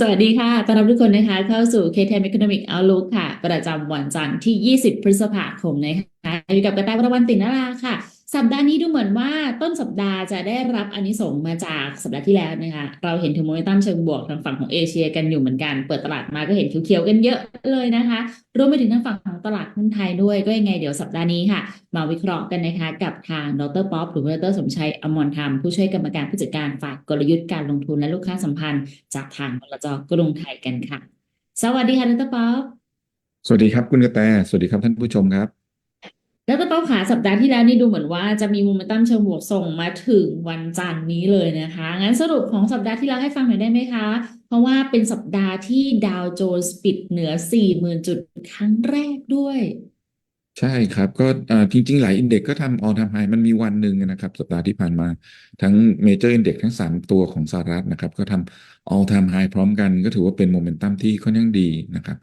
สวัสดีค่ะต้อนรับทุกคนนะคะ เข้าสู่ KTM Economic Outlook ค่ะ ประจำวันจันทร์ที่ 20 พฤษภาคมนะคะอยู่กับกระต่ายประวันตินนาราค่ะ สัปดาห์นี้ดูเหมือนว่าต้นสัปดาห์จะได้รับอานิสงส์มาจากสัปดาห์ที่แล้วนะคะ เราเห็นถึงโมเมนตัมเชิงบวกทางฝั่งของเอเชียกันอยู่เหมือนกัน เปิดตลาดมาก็เห็นเขียวๆกันเยอะเลยนะคะ รวมไปถึงทางฝั่งของตลาดหุ้นไทยด้วย ก็ยังไงเดี๋ยวสัปดาห์นี้ค่ะ มาวิเคราะห์กันนะคะ กับทางดรป๊อปหรือดรสมชัยอมรธรรม ผู้ช่วยกรรมการผู้จัดการฝ่ายกลยุทธ์การลงทุนและลูกค้าสัมพันธ์ จากทางบลจกรุงไทยกันค่ะ สวัสดีค่ะดรป๊อปสวัสดีครับคุณกระแตสวัสดีครับท่านผู้ชมครับ ดรป๊อปค่ะสัปดาห์ที่แล้วนี่ดูเหมือนว่าจะมีโมเมนตัมเชิงบวกส่งมาถึงวันจันทร์นี้เลยนะคะ งั้นสรุปของสัปดาห์ที่แล้วให้ฟังหน่อยได้ไหมคะ เพราะว่าเป็นสัปดาห์ที่ดาวโจนส์ปิดเหนือ 40,000 จุดครั้งแรกด้วย ใช่ครับ ก็จริง ๆ หลายอินเด็กก็ทำออ time high มันมีวันหนึ่งนะครับ สัปดาห์ที่ผ่านมาทั้งเมเจอร์อินเด็กทั้ง 3 ตัวของสหรัฐนะครับ ก็ทำ all time high พร้อมกันก็ถือว่าเป็นโมเมนตัมที่ค่อนข้างดีนะครับ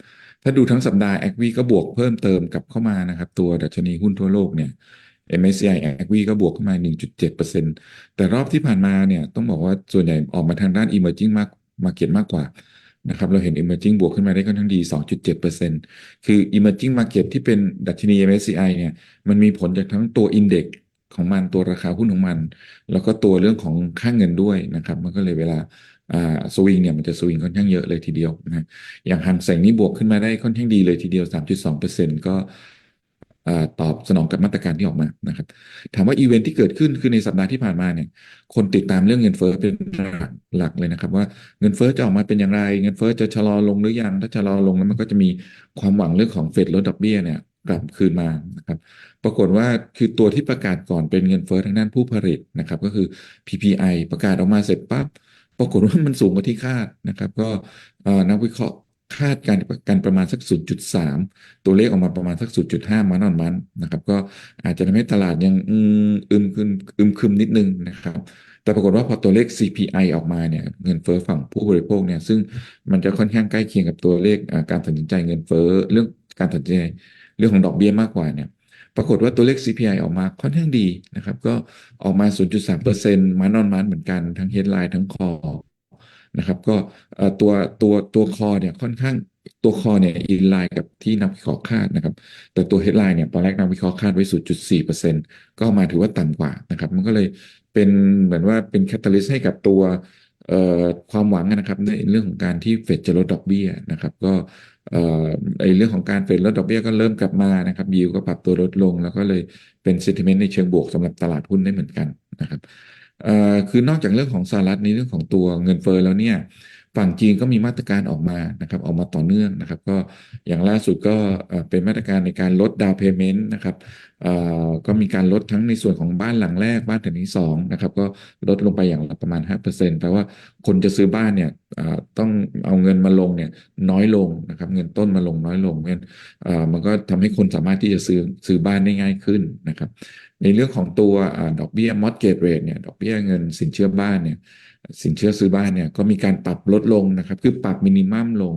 ถ้าดูทั้งสัปดาห์แอควีก็บวกเพิ่มเติมกลับเข้ามานะครับ ตัวดัชนีหุ้นทั่วโลกเนี่ย MSCI แอควีก็บวกขึ้นมา 1.7%แต่รอบที่ผ่านมาเนี่ยต้องบอกว่าส่วนใหญ่ออกมาทางด้าน emerging มาก market มากกว่านะครับเราเห็น emerging บวกขึ้นมาได้ค่อนข้างดี 2.7%คือ emerging market ที่เป็นดัชนี MSCI เนี่ยมันมีผลจากทั้งตัว index ของมันตัวราคาหุ้นของมัน แล้วก็ตัวเรื่องของค่าเงินด้วยนะครับ มันก็เลยเวลา สวิงเนี่ยมันจะสวิงค่อนข้างเยอะเลยทีเดียวนะอย่างหังเสงนี่บวกขึ้นมาได้ค่อนข้างดีเลยทีเดียว 3.2%ก็อ่าตอบสนองกับมาตรการที่ออกมานะครับ ถามว่าอีเวนท์ที่เกิดขึ้นคือในสัปดาห์ที่ผ่านมาเนี่ยคนติดตามเรื่องเงินเฟ้อเป็นหลักหลักเลยนะครับ ว่าเงินเฟ้อจะออกมาเป็นอย่างไร เงินเฟ้อจะชะลอลงหรือยังถ้าชะลอลงแล้วมันก็จะมีความหวังเรื่องของเฟดลดดอกเบี้ยเนี่ยกลับคืนมานะครับ ปรากฏว่าคือตัวที่ประกาศก่อนเป็นเงินเฟ้อทางด้านผู้ผลิตนะครับ ก็คือ PPI ประกาศออกมาเสร็จปั๊บ ปรากฏว่ามันสูงกว่าที่คาดนะครับ ก็นักวิเคราะห์คาดการกันประมาณสัก 0.3 ตัวเลขออกมาประมาณสัก 0.5 มันออนมันนะครับ ก็อาจจะทำให้ตลาดยังอืมอึมคึมอึมคึมนิดนึงนะครับ แต่ปรากฏว่าพอตัวเลข CPI ออกมาเนี่ยเงินเฟ้อฝั่งผู้บริโภคเนี่ยซึ่งมันจะค่อนข้างใกล้เคียงกับตัวเลขการตัดสินใจเงินเฟ้อเรื่องการตัดสินใจเรื่องของดอกเบี้ยมากกว่าเนี่ย ปรากฏว่าตัวเลข CPI ออกมาค่อนข้างดีนะครับ ก็ออกมา 0.3%มันอนมันเหมือนกันทั้ง headline ทั้ง core นะครับก็ตัวตัวตัวคอเนี่ยค่อนข้างตัวคอเนี่ยอินไลน์กับที่นักวิเคราะห์คาดนะครับ แต่ตัว headline เนี่ยตอนแรกนักวิเคราะห์คาดไว้ 0.4%ก็มาถือว่าต่ำกว่านะครับ มันก็เลยเป็นเหมือนว่าเป็นแคตตาลิสต์ให้กับตัว ความหวังนะครับในเรื่องของการที่เฟดจะลดดอกเบี้ยนะครับ ก็ไอเรื่องของการเฟดลดดอกเบี้ยก็เริ่มกลับมานะครับยิวก็ปรับตัวลดลง แล้วก็เลยเป็น sentiment ในเชิงบวกสำหรับตลาดหุ้นได้เหมือนกันนะครับคือนอกจากเรื่องของสหรัฐในเรื่องของตัวเงินเฟ้อแล้วเนี่ย ฝั่งจีนก็มีมาตรการออกมานะครับออกมาต่อเนื่องนะครับ ก็อย่างล่าสุดก็เป็นมาตรการในการลดดาวเพย์เมนต์นะครับก็มีการลดทั้งในส่วนของบ้านหลังแรกบ้านหลังที่สองนะครับก็ลดลงไปอย่างละประมาณ 5%แปลว่าคนจะซื้อบ้านเนี่ยต้องเอาเงินมาลงเนี่ยน้อยลงนะครับเงินต้นมาลงน้อยลงเพราะฉะนั้นมันก็ทำให้คนสามารถที่จะซื้อซื้อบ้านได้ง่ายขึ้นนะครับ ในเรื่องของตัวอดอกเบี้ย mortgage rate เนี่ยดอกเบี้ยเงินสินเชื่อบ้านเนี่ย สินเชื่อซื้อบ้านเนี่ยก็มีการปรับลดลงนะครับ คือปรับมินิมัมลง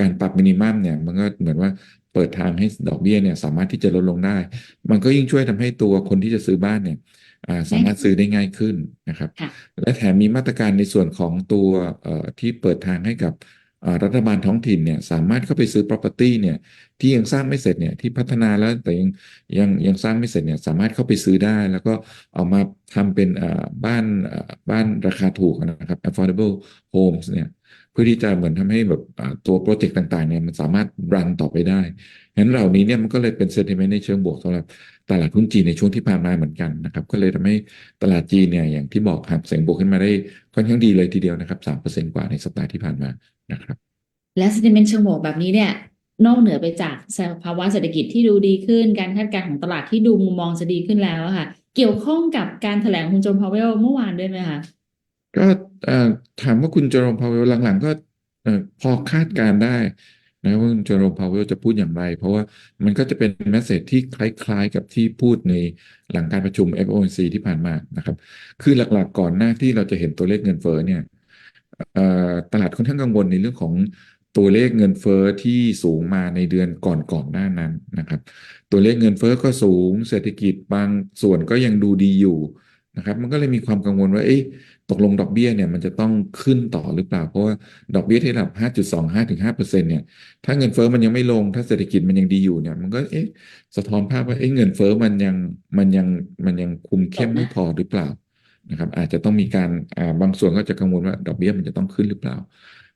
การปรับมินิมัมเนี่ยมันก็เหมือนว่าเปิดทางให้ดอกเบี้ยเนี่ยสามารถที่จะลดลงได้ มันก็ยิ่งช่วยทำให้ตัวคนที่จะซื้อบ้านเนี่ยอ่าสามารถซื้อได้ง่ายขึ้นนะครับค่ะและแถมมีมาตรการในส่วนของตัวเอ่อที่เปิดทางให้กับอ่า รัฐบาลท้องถิ่นเนี่ยสามารถเข้าไปซื้อ property เนี่ยที่ยังสร้างไม่เสร็จเนี่ยที่พัฒนาแล้วแต่ยังยังยังสร้างไม่เสร็จเนี่ยสามารถเข้าไปซื้อได้ แล้วก็เอามาทำเป็นบ้านบ้านราคาถูกนะครับ affordable homes เนี่ย พื่อที่จะเหมือนทำให้แบบตัวโปรเจกต์ต่างๆเนี่ยมันสามารถรันต่อไปได้งั้นเหล่านี้เนี่ยมันก็เลยเป็น sentiment ในเชิงบวกสำหรับตลาดหุ้นจีนในช่วงที่ผ่านมาเหมือนกันนะครับ ก็เลยทำให้ตลาดจีนเนี่ยอย่างที่บอกครับเสียงบวกขึ้นมาได้ค่อนข้างดีเลยทีเดียวนะครับสามเปอร์เซ็นต์กว่าในสัปดาห์ที่ผ่านมานะครับ และ sentiment เชิงบวกแบบนี้เนี่ยนอกเหนือไปจากภาวะเศรษฐกิจที่ดูดีขึ้น การคาดการณ์ของตลาดที่ดูมุมมองจะดีขึ้นแล้วค่ะ เกี่ยวข้องกับการแถลงคุณโจมพาวเวลเมื่อวานด้วยไหมคะ ก็ถามว่าคุณเจอร์มพาวเวลหลังๆ ก็พอคาดการได้นะว่าคุณเจอร์มพาวเวลจะพูดอย่างไร เพราะว่ามันก็จะเป็นแมสเซจที่คล้ายๆกับที่พูดในหลังการประชุม FOMC ที่ผ่านมานะครับ คือหลักๆก่อนหน้าที่เราจะเห็นตัวเลขเงินเฟ้อเนี่ยตลาดค่อนข้างกังวลในเรื่องของตัวเลขเงินเฟ้อที่สูงมาในเดือนก่อนๆหน้านั้นนะครับ ตัวเลขเงินเฟ้อก็สูง เศรษฐกิจบางส่วนก็ยังดูดีอยู่นะครับ มันก็เลยมีความกังวลว่าเอ๊ะ ตกลงดอกเบี้ยเนี่ยมันจะต้องขึ้นต่อหรือเปล่า เพราะว่าดอกเบี้ยที่ระดับ 5.25ถึง5เปอร์เซ็นเนี่ยถ้าเงินเฟ้อมันยังไม่ลง ถ้าเศรษฐกิจมันยังดีอยู่เนี่ย มันก็เอ๊ะสะท้อนภาพว่าเอ๊ะเงินเฟ้อมันยังมันยังมันยังคุมเข้มไม่พอหรือเปล่านะครับ อาจจะต้องมีการอ่าบางส่วนก็จะกังวลว่าดอกเบี้ยมันจะต้องขึ้นหรือเปล่า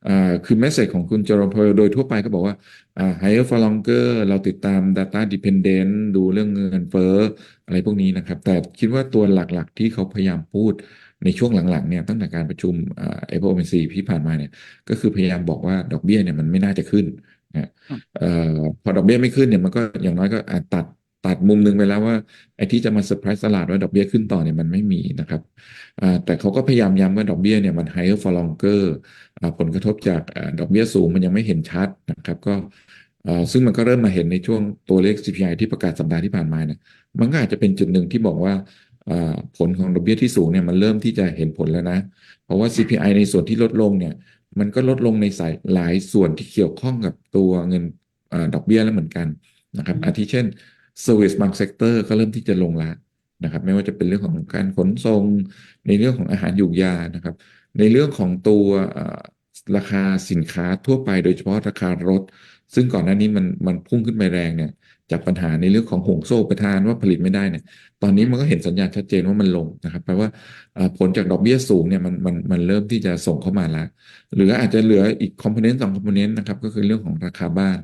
อ่าคือเมสเซจของคุณจอร์นพอโดยทั่วไปก็บอกว่าอ่า higher for longer เราติดตาม data dependent ดูเรื่องเงินเฟ้ออะไรพวกนี้นะครับ แต่คิดว่าตัวหลักๆที่เขาพยายามพูด ในช่วงหลังๆเนี่ยตั้งแต่การประชุมอ่า FOMC ที่ผ่านมาเนี่ยก็คือพยายามบอกว่าดอกเบี้ยเนี่ยมันไม่น่าจะขึ้นนะเอ่อพอดอกเบี้ยไม่ขึ้นเนี่ยมันก็อย่างน้อยก็อาจตัดตัดมุมหนึ่งไปแล้วว่าไอ้ที่จะมาเซอร์ไพรส์ตลาดว่าดอกเบี้ยขึ้นต่อเนี่ยมันไม่มีนะครับอ่าแต่เขาก็พยายามย้ำว่าดอกเบี้ยเนี่ยมัน higher for longer อ่าผลกระทบจากอ่าดอกเบี้ยสูงมันยังไม่เห็นชัดนะครับก็อ่าซึ่งมันก็เริ่มมาเห็นในช่วงตัวเลข CPI ที่ประกาศสัปดาห์ที่ผ่านมาเนี่ยมันก็อาจจะเป็นจุดหนึ่งที่บอกว่าอ่า ผลของดอกเบี้ยที่สูงเนี่ยมันเริ่มที่จะเห็นผลแล้วนะ เพราะว่า CPI ในส่วนที่ลดลงเนี่ยมันก็ลดลงในสายหลายส่วนที่เกี่ยวข้องกับตัวเงินอ่าดอกเบี้ยแล้วเหมือนกันนะครับอืมอาทิเช่น Service บางเซกเตอร์ก็เริ่มที่จะลงละนะครับไม่ว่าจะเป็นเรื่องของการขนส่ง ในเรื่องของอาหารยูกยานะครับ ในเรื่องของตัวอ่าราคาสินค้าทั่วไปโดยเฉพาะราคารถ ซึ่งก่อนหน้านี้มันมันพุ่งขึ้นไปแรงเนี่ย จากปัญหาในเรื่องของห่วงโซ่อุปทานว่าผลิตไม่ได้เนี่ยตอนนี้มันก็เห็นสัญญาณชัดเจนว่ามันลงนะครับแปลว่าผลจากดอกเบี้ยสูงเนี่ยมันมันมันเริ่มที่จะส่งเข้ามาแล้วหรืออาจจะเหลืออีกคอมโพเนนต์สองคอมโพเนนต์นะครับก็คือเรื่องของราคาบ้าน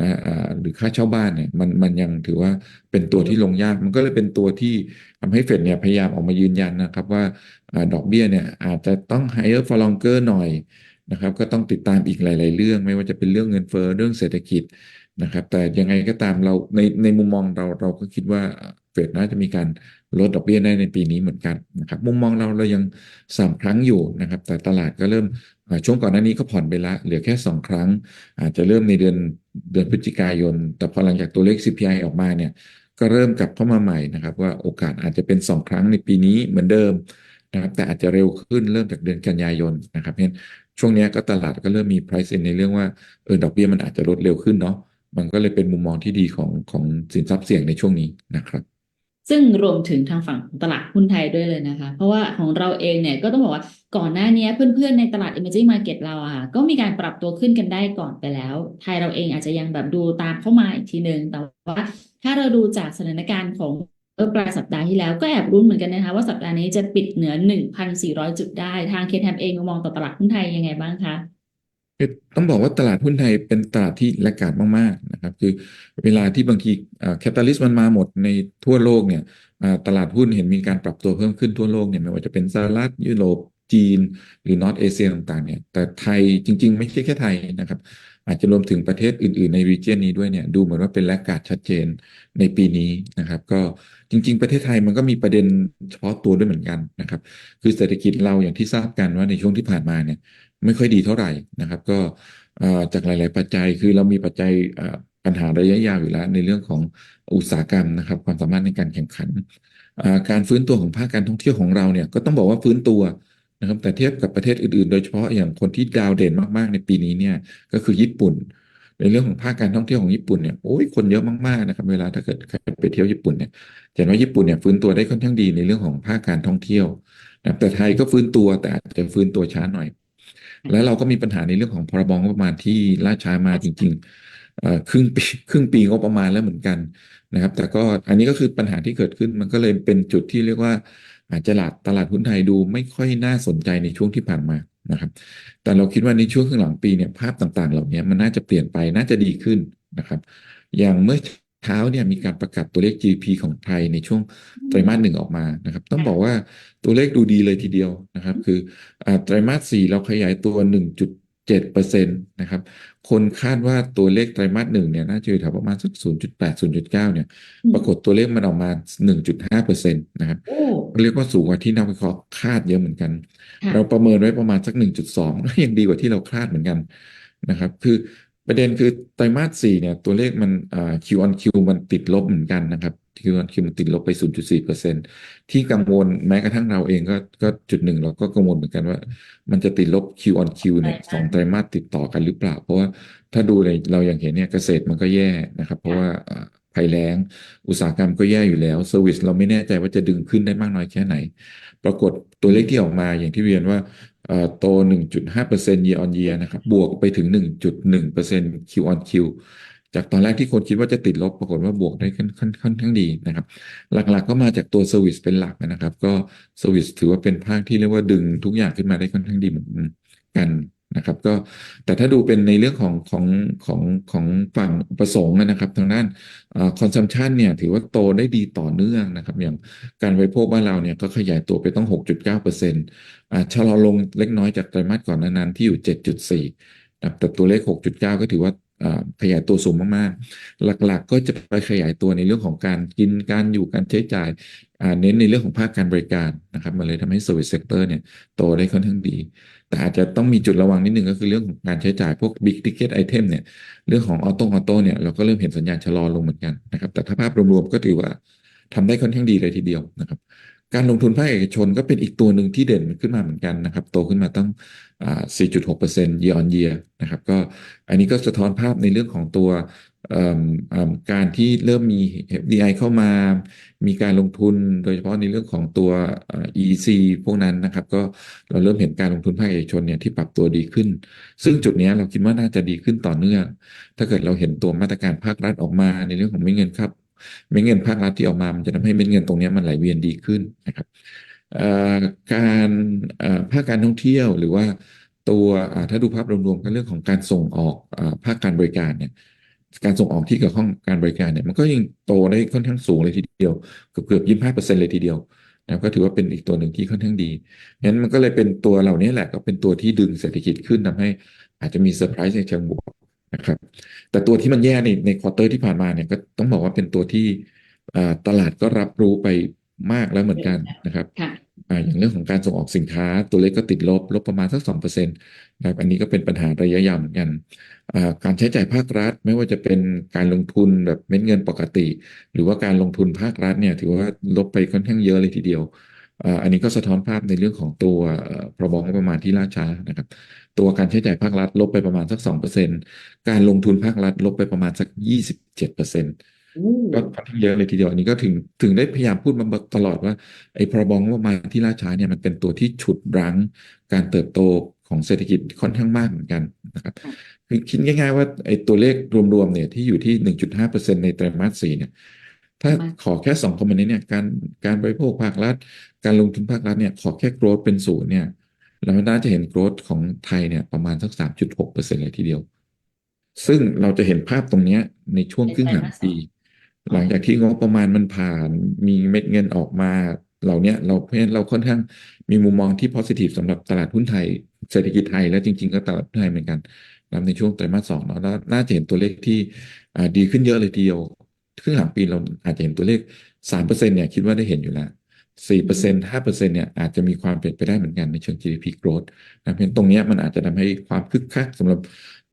นะหรือค่าเช่าบ้านเนี่ยมันมันยังถือว่าเป็นตัวที่ลงยาก มันก็เลยเป็นตัวที่ทำให้เฟดเนี่ยพยายามออกมายืนยันนะครับว่าดอกเบี้ยเนี่ยอาจจะต้อง higher for longer หน่อยนะครับก็ต้องติดตามอีกหลาย ๆ เรื่อง ไม่ว่าจะเป็นเรื่องเงินเฟ้อเรื่องเศรษฐกิจ นะครับ แต่ยังไงก็ตามเราในในมุมมองเราเราก็คิดว่าเฟดน่าจะมีการลดดอกเบี้ยได้ในปีนี้เหมือนกันนะครับ มุมมองเราเรายังสามครั้งอยู่นะครับ แต่ตลาดก็เริ่มช่วงก่อนหน้านี้ก็ผ่อนไปละเหลือแค่สองครั้ง อาจจะเริ่มในเดือนเดือนพฤศจิกายน แต่พอหลังจากตัวเลข CPI ออกมาเนี่ยก็เริ่มกลับเข้ามาใหม่นะครับ ว่าโอกาสอาจจะเป็นสองครั้งในปีนี้เหมือนเดิมนะครับ แต่อาจจะเร็วขึ้นเริ่มจากเดือนกันยายนนะครับเพราะฉะนั้นช่วงนี้ก็ตลาดก็เริ่มมี price in ในเรื่องว่าเออดอกเบี้ยมันอาจจะลดเร็วขึ้นเนาะ มันก็เลยเป็นมุมมองที่ดีของของสินทรัพย์เสี่ยงในช่วงนี้นะครับ ซึ่งรวมถึงทางฝั่งของตลาดหุ้นไทยด้วยเลยนะคะ เพราะว่าของเราเองเนี่ยก็ต้องบอกว่าก่อนหน้านี้เพื่อนๆในตลาด emerging market เราอะค่ะก็มีการปรับตัวขึ้นกันได้ก่อนไปแล้ว ไทยเราเองอาจจะยังแบบดูตามเข้ามาอีกทีหนึ่งแต่ว่าถ้าเราดูจากสถานการณ์ของเออปลายสัปดาห์ที่แล้วก็แอบรุ้นเหมือนกันนะคะว่าสัปดาห์นี้จะปิดเหนือ 1,400 จุดได้ ทางเคทแมเองมองต่อตลาดหุ้นไทยยังไงบ้างคะ คือต้องบอกว่าตลาดหุ้นไทยเป็นตลาดที่แลกขาดมากๆนะครับ คือเวลาที่บางทีแคตตาลิสต์มันมาหมดในทั่วโลกเนี่ยตลาดหุ้นเห็นมีการปรับตัวเพิ่มขึ้นทั่วโลกเนี่ยไม่ว่าจะเป็นสหรัฐยุโรปจีน หรือนอตเอเชียต่างๆเนี่ยแต่ไทยจริง ๆ ไม่ใช่แค่ไทยนะครับ อาจจะรวมถึงประเทศอื่น ๆ ในรีเจียนนี้ด้วยเนี่ยดูเหมือนว่าเป็นแลกขาดชัดเจนในปีนี้นะครับ ก็จริง ๆ ประเทศไทยมันก็มีประเด็นเฉพาะตัวด้วยเหมือนกันนะครับ คือเศรษฐกิจเราอย่างที่ทราบกันว่าในช่วงที่ผ่านมาเนี่ย ไม่ค่อยดีเท่าไหร่นะครับ ก็จากหลาย ๆ ปัจจัยคือเรามีปัจจัยปัญหาระยะยาวอยู่แล้ว ในเรื่องของอุตสาหกรรมนะครับ ความสามารถในการแข่งขัน การฟื้นตัวของภาคการท่องเที่ยวของเราเนี่ยก็ต้องบอกว่าฟื้นตัวนะครับแต่เทียบกับประเทศอื่น ๆ โดยเฉพาะอย่างคนที่ดาวเด่นมาก ๆ ในปีนี้เนี่ยก็คือญี่ปุ่น ในเรื่องของภาคการท่องเที่ยวของญี่ปุ่นเนี่ยโอ้ยคนเยอะมาก ๆ นะครับ เวลาถ้าเกิดใครไปเที่ยวญี่ปุ่นเนี่ยจะเห็นว่าญี่ปุ่นเนี่ยฟื้นตัวได้ค่อนข้างดีในเรื่องของภาคการท่องเที่ยวนะแต่ไทยก็ฟื้นตัวแต่อาจจะฟื้นตัวช้าหน่อย แล้วเราก็มีปัญหาในเรื่องของพรบงบประมาณที่ล่าช้ามาจริงๆเอ่อครึ่งปีครึ่งปีงบประมาณแล้วเหมือนกันนะครับ แต่ก็อันนี้ก็คือปัญหาที่เกิดขึ้นมันก็เลยเป็นจุดที่เรียกว่า อาจจะตลาดตลาดหุ้นไทยดูไม่ค่อยน่าสนใจในช่วงที่ผ่านมานะครับ แต่เราคิดว่าในช่วงครึ่งหลังปีเนี่ยภาพต่างๆ เหล่านี้มันน่าจะเปลี่ยนไปน่าจะดีขึ้นนะครับ อย่างเมื่อ เช้าเนี่ยมีการประกาศตัวเลข GDP ของไทยในช่วงไตรมาสหนึ่งออกมานะครับ ต้องบอกว่าตัวเลขดูดีเลยทีเดียวนะครับ คืออ่าไตรมาสสี่เราขยายตัว 1.7เปอร์เซ็นต์นะครับ คนคาดว่าตัวเลขไตรมาสหนึ่งเนี่ยน่าจะอยู่แถวประมาณสัก 0.8 0.9 เนี่ยอืมปรากฏตัวเลขมันออกมา 1.5เปอร์เซ็นต์นะครับโอ้เรียกว่าสูงกว่าที่นักวิเคราะห์คาดเยอะเหมือนกันค่ะเราประเมินไว้ประมาณสัก 1.2 ก็ยังดีกว่าที่เราคาดเหมือนกันนะครับ คือ ประเด็นคือไตรมาสสี่เนี่ยตัวเลขมันอ่า Q on Q มันติดลบเหมือนกันนะครับ Q on Q มันติดลบไป 0.4เปอร์เซ็นที่กังวลแม้กระทั่งเราเองก็ก็จุดหนึ่งเราก็กังวลเหมือนกันว่า มันจะติดลบ Q on Q เนี่ยสองไตรมาสติดต่อกันหรือเปล่า เพราะว่าถ้าดูในเราอย่างเห็นเนี่ยเกษตรมันก็แย่นะครับ เพราะว่าอ่า ภัยแล้ง อุตสาหกรรมก็แย่อยู่แล้วเซอร์วิสเราไม่แน่ใจว่าจะดึงขึ้นได้มากน้อยแค่ไหน ปรากฏตัวเลขที่ออกมาอย่างที่เรียนว่าโต 1.5% year on year นะครับ บวกไปถึง 1.1% Q on Q จากตอนแรกที่คนคิดว่าจะติดลบ ปรากฏว่าบวกได้ค่อนค่อนค่อนข้างดีนะครับ หลักๆก็มาจากตัวเซอร์วิสเป็นหลักนะครับ ก็เซอร์วิสถือว่าเป็นภาคที่เรียกว่าดึงทุกอย่างขึ้นมาได้ค่อนข้างดีเหมือนกัน นะครับก็แต่ถ้าดูเป็นในเรื่องของของของของฝั่งประสงค์นะครับ ทางด้านคอนซัมชันเนี่ยถือว่าโตได้ดีต่อเนื่องนะครับ อย่างการบริโภคบ้านเราเนี่ยก็ขยายตัวไปต้อง 6.9%อ่าชะลอลงเล็กน้อยจากไตรมาสก่อนนานั้นที่อยู่ 7.4นะแต่ตัวเลข 6.9 ก็ถือว่า ขยายตัวสูงมากๆ หลักๆ ก็จะไปขยายตัวในเรื่องของการกินการอยู่การใช้จ่ายเน้นในเรื่องของภาคการบริการนะครับมันเลยทำให้ Service Sector เนี่ยโตได้ค่อนข้างดี แต่อาจจะต้องมีจุดระวังนิดนึงก็คือเรื่องของการใช้จ่ายพวก Big Ticket Item เนี่ยเรื่องของออโต้ออโต้เนี่ยเราก็เริ่มเห็นสัญญาณชะลอลงเหมือนกันนะครับแต่ถ้าภาพรวมๆก็ถือว่าทำได้ค่อนข้างดีเลยทีเดียวนะครับ การลงทุนภาคเอกชนก็เป็นอีกตัวหนึ่งที่เด่นขึ้นมาเหมือนกันนะครับ โตขึ้นมาตั้ง 4.6% year on year นะครับ ก็อันนี้ก็สะท้อนภาพในเรื่องของตัวการที่เริ่มมี FDI เข้ามา มีการลงทุนโดยเฉพาะในเรื่องของตัวเอ่อ EC พวกนั้นนะครับ ก็เราเริ่มเห็นการลงทุนภาคเอกชนเนี่ยที่ปรับตัวดีขึ้น ซึ่งจุดนี้เราคิดว่าน่าจะดีขึ้นต่อเนื่อง ถ้าเกิดเราเห็นตัวมาตรการภาครัฐออกมาในเรื่องของเม็ดเงินครับ เม็ดเงินภาครัฐที่ออกมา มันจะทำให้เม็ดเงินตรงนี้มันไหลเวียนดีขึ้นนะครับการภาคการท่องเที่ยวหรือว่าตัวถ้าดูภาพรวมๆก็เรื่องของการส่งออกภาคการบริการเนี่ยการส่งออกที่เกี่ยวข้องการบริการเนี่ยมันก็ยังโตได้ค่อนข้างสูงเลยทีเดียวเกือบเกือบยี่สิบห้าเปอร์เซ็นต์เลยทีเดียวนะก็ถือว่าเป็นอีกตัวหนึ่งที่ค่อนข้างดีงั้นมันก็เลยเป็นตัวเหล่านี้แหละก็เป็นตัวที่ดึงเศรษฐกิจขึ้นทำให้อาจจะมีเซอร์ไพรส์ในเชิงบวก นะครับแต่ตัวที่มันแย่ในในควอเตอร์ที่ผ่านมาเนี่ยก็ต้องบอกว่าเป็นตัวที่อ่าตลาดก็รับรู้ไปมากแล้วเหมือนกันนะครับค่ะอ่าอย่างเรื่องของการส่งออกสินค้า ตัวเลขก็ติดลบลบประมาณสักสองเปอร์เซ็นต์นะครับอันนี้ก็เป็นปัญหาระยะยาวเหมือนกันอ่าการใช้จ่ายภาครัฐ ไม่ว่าจะเป็นการลงทุนแบบเม็ดเงินปกติ หรือว่าการลงทุนภาครัฐเนี่ยถือว่าลบไปค่อนข้างเยอะเลยทีเดียวอ่าอันนี้ก็สะท้อนภาพในเรื่องของตัวเอ่อพรบงบประมาณที่ล่าช้านะครับ ตัวการใช้จ่ายภาครัฐลบไปประมาณสักสองเปอร์เซ็นต์การลงทุนภาครัฐลบไปประมาณสักยี่สิบเจ็ดเปอร์เซ็นต์อู้ก็ค่อนข้างเยอะเลยทีเดียวอันนี้ก็ถึงถึงได้พยายามพูดมาตลอดว่าไอ้พรบงบประมาณที่ล่าช้าเนี่ยมันเป็นตัวที่ฉุดรั้งการเติบโตของเศรษฐกิจค่อนข้างมากเหมือนกันนะครับค่ะคือคิดง่าย ๆ ว่าไอ้ตัวเลขรวมๆเนี่ยที่อยู่ที่1.5%ในไตรมาสสี่เนี่ยถ้ามาขอแค่สองคอมโพเนนต์เนี่ยการการบริโภคภาครัฐ การลงทุนภาครัฐเนี่ยขอแค่โกรธเป็นศูนย์เนี่ย เราน่าจะเห็นโกรธของไทยเนี่ยประมาณสัก3.6%เลยทีเดียว ซึ่งเราจะเห็นภาพตรงเนี้ยในช่วงในครึ่งไตรหลังมาสสอปีงหลังจากที่งบประมาณมันผ่านมีเม็ดเงินออกมาเหล่าเนี้ยเราเพราะฉะนั้นเราค่อนข้างมีมุมมองที่ positive สำหรับตลาดหุ้นไทย เศรษฐกิจไทยและจริง ๆ ก็ตลาดหุ้นไทยเหมือนกันนะครับในช่วงไตรมาสสองเนาะแล้วน่าจะเห็นตัวเลขที่อ่าดีขึ้นเยอะเลยทีเดียวครึ่งหลังปีเราอาจจะเห็นตัวเลขสามเปอร์เซ็นต์เนี่ยคิดว่าได้เห็นอยู่แล้ว สี่เปอร์เซ็นต์ห้าเปอร์เซ็นต์เนี่ยอาจจะมีความเป็นไปได้เหมือนกันในเชิง GDP growth นะเพราะฉะนั้นตรงนี้มันอาจจะทำให้ความคึกคักสำหรับ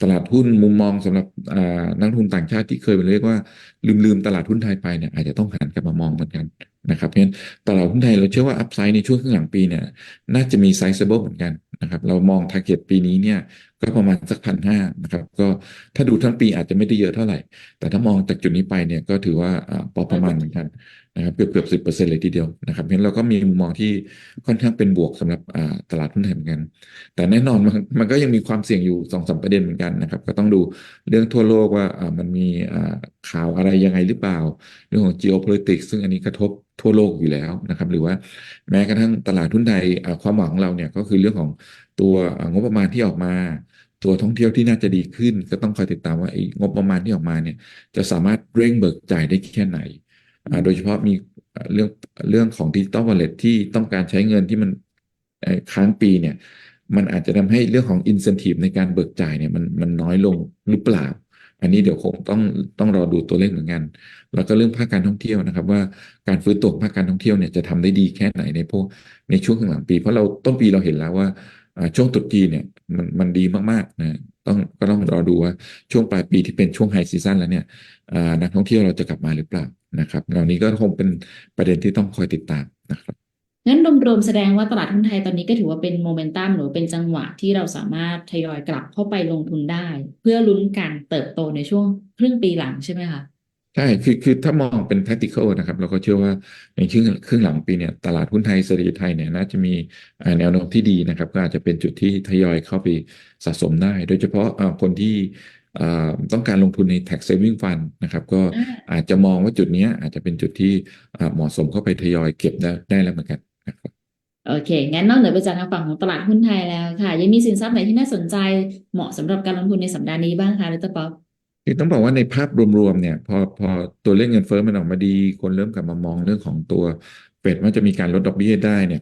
ตลาดหุ้นมุมมองสำหรับนักลงทุนต่างชาติที่เคยเรียกว่าลืมลืมตลาดหุ้นไทยไปเนี่ยอาจจะต้องหันกลับมามองเหมือนกัน นะครับเพราะฉะนั้นตลาดหุ้นไทยเราเชื่อว่าอัพไซด์ในช่วงครึ่งหลังปีเนี่ยน่าจะมีไซส์ a b l e เหมือนกันนะครับเรามอง t a r g e t ปีนี้เนี่ยก็ประมาณสักพันห้านะครับก็ถ้าดูทั้งปีอาจจะไม่ได้เยอะเท่าไหร่ แต่ถ้ามองจากจุดนี้ไปเนี่ยก็ถือว่าอ่าพอประมาณเหมือนกันนะครับเกือบเกือบสิบเปอร์เซ็นต์เลยทีเดียวนะครับเพราะฉะนั้นเราก็มีมุมมองที่ค่อนข้างเป็นบวกสำหรับอ่าตลาดหุ้นไทยเหมือนกัน แต่แน่นอนมันมันก็ยังมีความเสี่ยงอยู่สองสามประเด็นเหมือนกันนะครับก็ต้องดูเรื่องทั่วโลกว่าอ่ามันมีอ่าข่าวอะไรยังไงหรือเปล่า เรื่องของ geopolitics ซึ่งอันนี้กระทบทั่วโลกอยู่แล้วนะครับ หรือว่าแม้กระทั่งตลาดหุ้นไทยความหวังของเราเนี่ยก็คือเรื่องของตัวงบประมาณที่ออกมา ตัวท่องเที่ยวที่น่าจะดีขึ้น ก็ต้องคอยติดตามว่าไอ้งบประมาณที่ออกมาเนี่ยจะสามารถเร่งเบิกจ่ายได้แค่ไหน โดยเฉพาะมีเรื่องเรื่องของดิจิตอลวอลเล็ตที่ต้องการใช้เงินที่มันค้างปีเนี่ยมันอาจจะทำให้เรื่องของ incentive ในการเบิกจ่ายเนี่ยมันมันน้อยลงหรือเปล่า อันนี้เดี๋ยวคงต้องต้องรอดูตัวเลขเหมือนกัน แล้วก็เรื่องภาคการท่องเที่ยวนะครับ ว่าการฟื้นตัวภาคการท่องเที่ยวเนี่ยจะทำได้ดีแค่ไหนในพวกในช่วงข้างหลังปี เพราะเราต้นปีเราเห็นแล้วว่าช่วงตรุษจีเนี่ยมันมันดีมากๆนะต้องก็ต้องรอดูว่าช่วงปลายปีที่เป็นช่วงไฮซีซั่นแล้วเนี่ยนักท่องเที่ยวเราจะกลับมาหรือเปล่านะครับเหล่านี้ก็คงเป็นประเด็นที่ต้องคอยติดตามนะครับ งั้นรวมๆแสดงว่าตลาดหุ้นไทยตอนนี้ก็ถือว่าเป็นโมเมนตัมหรือเป็นจังหวะที่เราสามารถทยอยกลับเข้าไปลงทุนได้ เพื่อลุ้นการเติบโตในช่วงครึ่งปีหลังใช่ไหมคะใช่คือคือถ้ามองเป็น practical นะครับ เราก็เชื่อว่าในครึ่งครึ่งหลังปีเนี่ยตลาดหุ้นไทยเศรษฐกิจไทยเนี่ยน่าจะมีแนวโน้มที่ดีนะครับ ก็อาจจะเป็นจุดที่ทยอยเข้าไปสะสมได้ โดยเฉพาะอ่าคนที่อ่าต้องการลงทุนใน tax saving fund นะครับ ก็อาจจะมองว่าจุดนี้อาจจะเป็นจุดที่เหมาะสมเข้าไปทยอยเก็บได้ได้แล้วเหมือนกัน โอเค งั้นนอกเหนือไปจากทางฝั่งของตลาดหุ้นไทยแล้วค่ะ ยังมีสินทรัพย์ไหนที่น่าสนใจเหมาะสำหรับการลงทุนในสัปดาห์นี้บ้างคะดรป๊อปคือต้องบอกว่าในภาพรวมๆเนี่ย พอพอตัวเลขเงินเฟ้อมันออกมาดี คนเริ่มกลับมามองเรื่องของตัวเฟดว่าจะมีการลดดอกเบี้ยได้เนี่ย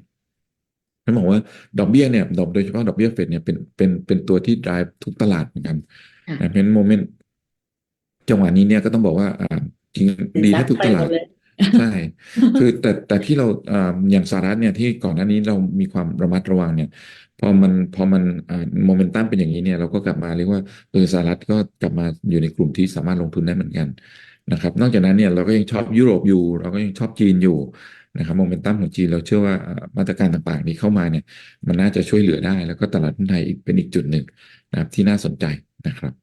ต้องบอกว่าดอกเบี้ยเนี่ยดอกโดยเฉพาะดอกเบี้ยเฟดเนี่ยเป็นเป็นเป็นตัวที่ drive ทุกตลาดเหมือนกันค่ะนะเพราะฉะนั้นโมเมนต์จังหวะนี้เนี่ยก็ต้องบอกว่าอ่าจริงสินดีทรัให้พย์ทุกไปตหมลาดดเลย ใช่ คือแต่แต่ที่เราอย่างสหรัฐเนี่ยที่ก่อนหน้านี้เรามีความระมัดระวังเนี่ย พอมันพอมันโมเมนตัมเป็นอย่างนี้เนี่ยเราก็กลับมาเรียกว่าเออสหรัฐก็กลับมาอยู่ในกลุ่มที่สามารถลงทุนได้เหมือนกันนะครับ นอกจากนั้นเนี่ยเราก็ยังชอบยุโรปอยู่ เราก็ยังชอบจีนอยู่นะครับโมเมนตัมของจีนเราเชื่อว่าอ่ามาตรการต่างๆที่เข้ามาเนี่ย มันน่าจะช่วยเหลือได้ แล้วก็ตลาดหุ้นไทยอีกเป็นอีกจุดหนึ่งนะครับที่น่าสนใจนะครับ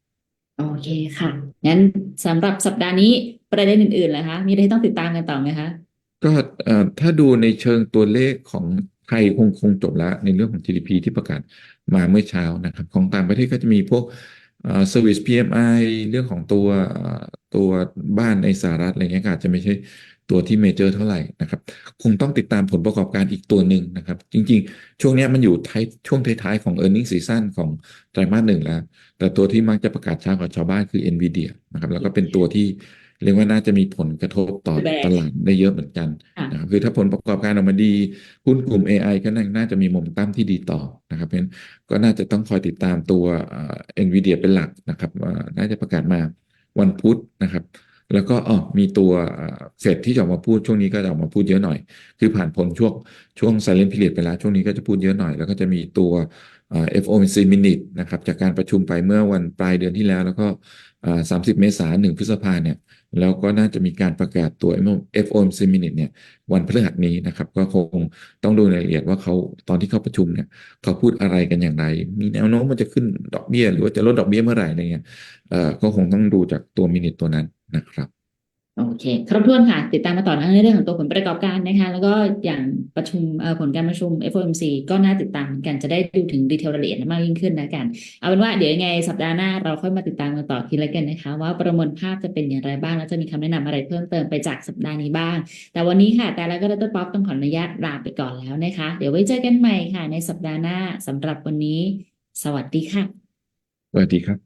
โอเคค่ะ งั้นสำหรับสัปดาห์นี้ประเด็นอื่นๆเหรอคะ มีอะไรที่ต้องติดตามกันต่อไหมคะ ก็เอ่อถ้าดูในเชิงตัวเลขของไทยคงคงจบแล้วในเรื่องของ GDP ที่ประกาศมาเมื่อเช้านะครับ ของต่างประเทศก็จะมีพวก เอ่อร์วิส PMI เรื่องของตัวตัวบ้านในสหรัฐอะไรเงี้ยอาจจะไม่ใช่ตัวที่เมเจอร์เท่าไหร่นะครับ คงต้องติดตามผลประกอบการอีกตัวหนึ่งนะครับ จริงๆ ช่วงนี้มันอยู่ท้ายช่วงท้ายๆ ของ e a r n i n g ซีซั่นของไตรมาสหนึ่งแล้ว แต่ตัวที่มักจะประกาศช้ากว่าชาวบ้านคือ NVIDIA นะครับแล้วก็เป็นตัวที่ เรียกว่าน่าจะมีผลกระทบต่อแบกตลาดได้เยอะเหมือนกันค่ะนะครับคือถ้าผลประกอบการออกมาดีหุ้นกลุ่ม AI ก็น่าน่าจะมีโมเมนตัมที่ดีต่อนะครับเพราะฉะนั้นก็น่าจะต้องคอยติดตามตัวเอ่อ NVIDIA เป็นหลักนะครับว่าน่าจะประกาศมาวันพุธนะครับ แล้วก็อ๋อมีตัวเฟดที่จะออกมาพูดช่วงนี้ก็จะออกมาพูดเยอะหน่อย คือผ่านพ้นช่วงช่วง silent period ไปแล้ว ช่วงนี้ก็จะพูดเยอะหน่อย แล้วก็จะมีตัว FOMC minute นะครับจากการประชุมไปเมื่อวันปลายเดือนที่แล้ว แล้วก็ 30 เมษายน1พฤษภาเนี่ยแล้วก็น่าจะมีการประกาศตัว FOMC minute เนี่ยวันพฤหัสนี้นะครับ ก็คงต้องดูรายละเอียดว่าเขาตอนที่เขาประชุมเนี่ยเขาพูดอะไรกันอย่างไร มีแนวโน้มมันจะขึ้นดอกเบี้ยหรือว่าจะลดดอกเบี้ยเมื่อไหร่อะไรเงี้ยเอ่อก็คงต้องดูจากตัวมินิตัวนั้น นะครับโอเค ครบถ้วนค่ะ ติดตามมาต่อนะในเรื่องของตัวผลประกอบการนะคะ แล้วก็อย่างประชุมเอ่อผลการประชุม FOMC ก็น่าติดตามเหมือนกันจะได้ดูถึงดีเทลรายละเอียดมากยิ่งขึ้นนะกัน เอาเป็นว่าเดี๋ยวยังไงสัปดาห์หน้าเราค่อยมาติดตามกันต่อทีละกันนะคะ ว่าประมวลภาพจะเป็นอย่างไรบ้าง แล้วจะมีคำแนะนำอะไรเพิ่มเติมไปจากสัปดาห์นี้บ้าง แต่วันนี้ค่ะ แต่แล้วก็ดรป๊อปต้องขออนุญาตลาไปก่อนแล้วนะคะ เดี๋ยวไว้เจอกันใหม่ค่ะ ในสัปดาห์หน้าสำหรับวันนี้ สวัสดีค่ะ สวัสดีครับ